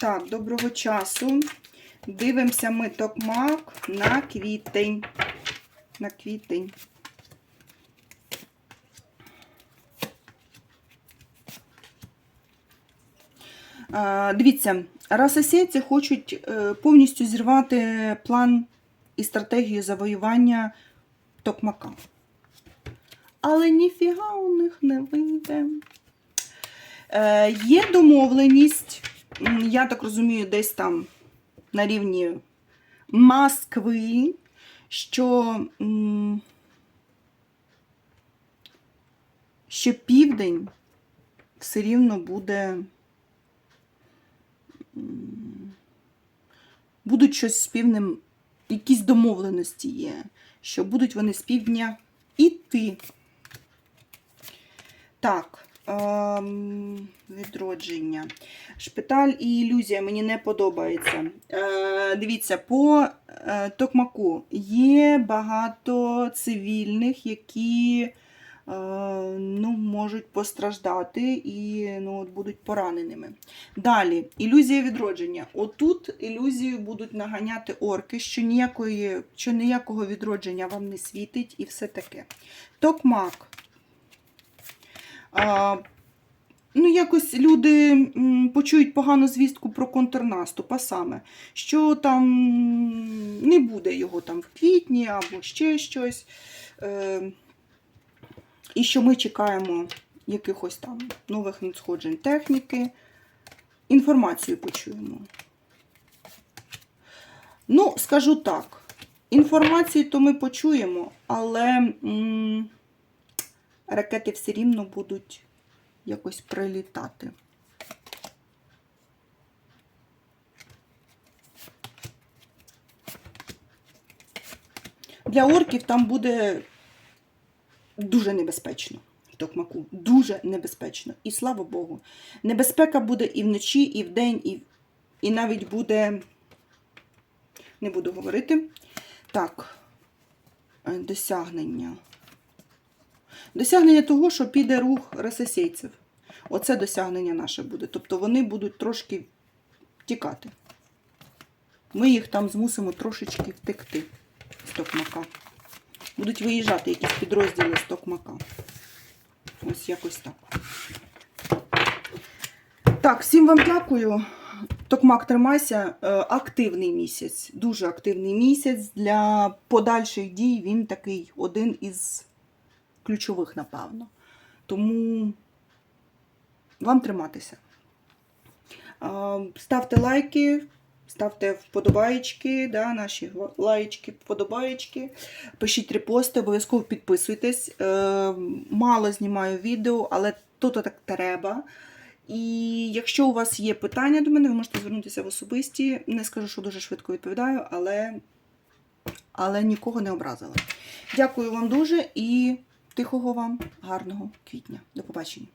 Так, доброго часу. Дивимося ми токмак на квітень. На квітень. Дивіться, расосейці хочуть е, повністю зірвати план і стратегію завоювання токмака. Але ніфіга у них не вийде. Е, Є домовленість, я так розумію, десь там на рівні Москви, що, що південь все рівно буде. Будуть щось з півднем, якісь домовленості є, що будуть вони з півдня іти. Так, відродження. Шпиталь і ілюзія мені не подобається. Е, дивіться, по е, токмаку є багато цивільних, які е, ну, можуть постраждати і ну, от будуть пораненими. Далі, ілюзія відродження. Отут ілюзію будуть наганяти орки, що ніякої, що ніякого відродження вам не світить і все таке. Токмак. Ну, якось люди почують погану звістку про контрнаступ, а саме, що там не буде його там в квітні або ще щось. Е, і що ми чекаємо якихось там нових надсходжень техніки. Інформацію почуємо. Ну, скажу так, інформацію то ми почуємо, але. м, ракети все рівно будуть якось прилітати. Для орків там буде дуже небезпечно в Токмаку. Дуже небезпечно. І слава Богу. Небезпека буде і вночі, і вдень, і, і навіть буде. Не буду говорити. Так, досягнення. Досягнення того, що піде рух ресесейців. Оце досягнення наше буде. Тобто вони будуть трошки тікати. Ми їх там змусимо трошечки втекти з Токмака. Будуть виїжджати якісь підрозділи з Токмака. Ось якось так. Так, всім вам дякую. Токмак тримайся. Е, Активний місяць, дуже активний місяць. Для подальших дій він такий один із ключових, напевно. Тому вам триматися. Ставте лайки, ставте вподобаєчки, да, наші лайчки, вподобаєчки, пишіть репости, обов'язково підписуйтесь. Е, Мало знімаю відео, але то так треба. І якщо у вас є питання до мене, ви можете звернутися в особисті. Не скажу, що дуже швидко відповідаю, але, але нікого не образила. Дякую вам дуже і тихого вам гарного квітня. До побачення.